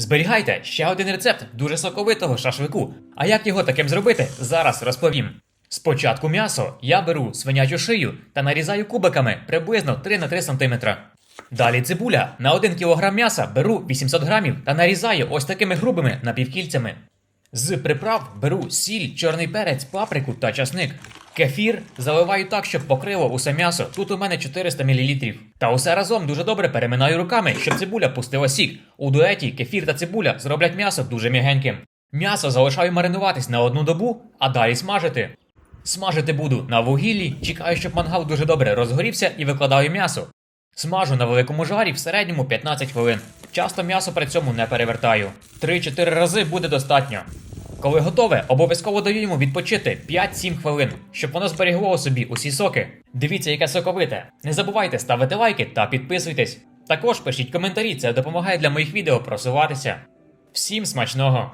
Зберігайте ще один рецепт дуже соковитого шашлику. А як його таким зробити, зараз розповім. Спочатку м'ясо я беру свинячу шию та нарізаю кубиками приблизно 3 на 3 см. Далі цибуля на 1 кг м'яса беру 800 грамів та нарізаю ось такими грубими напівкільцями. З приправ беру сіль, чорний перець, паприку та часник. Кефір заливаю так, щоб покрило усе м'ясо. Тут у мене 400 мл. Та усе разом дуже добре переминаю руками, щоб цибуля пустила сік. У дуеті кефір та цибуля зроблять м'ясо дуже м'ягеньким. М'ясо залишаю маринуватись на одну добу, а далі смажити. Смажити буду на вугіллі, чекаю, щоб мангал дуже добре розгорівся і викладаю м'ясо. Смажу на великому жарі в середньому 15 хвилин. Часто м'ясо при цьому не перевертаю. 3-4 рази буде достатньо. Коли готове, обов'язково даю йому відпочити 5-7 хвилин, щоб воно зберігло у собі усі соки. Дивіться, яке соковите. Не забувайте ставити лайки та підписуйтесь. Також пишіть коментарі, це допомагає для моїх відео просуватися. Всім смачного!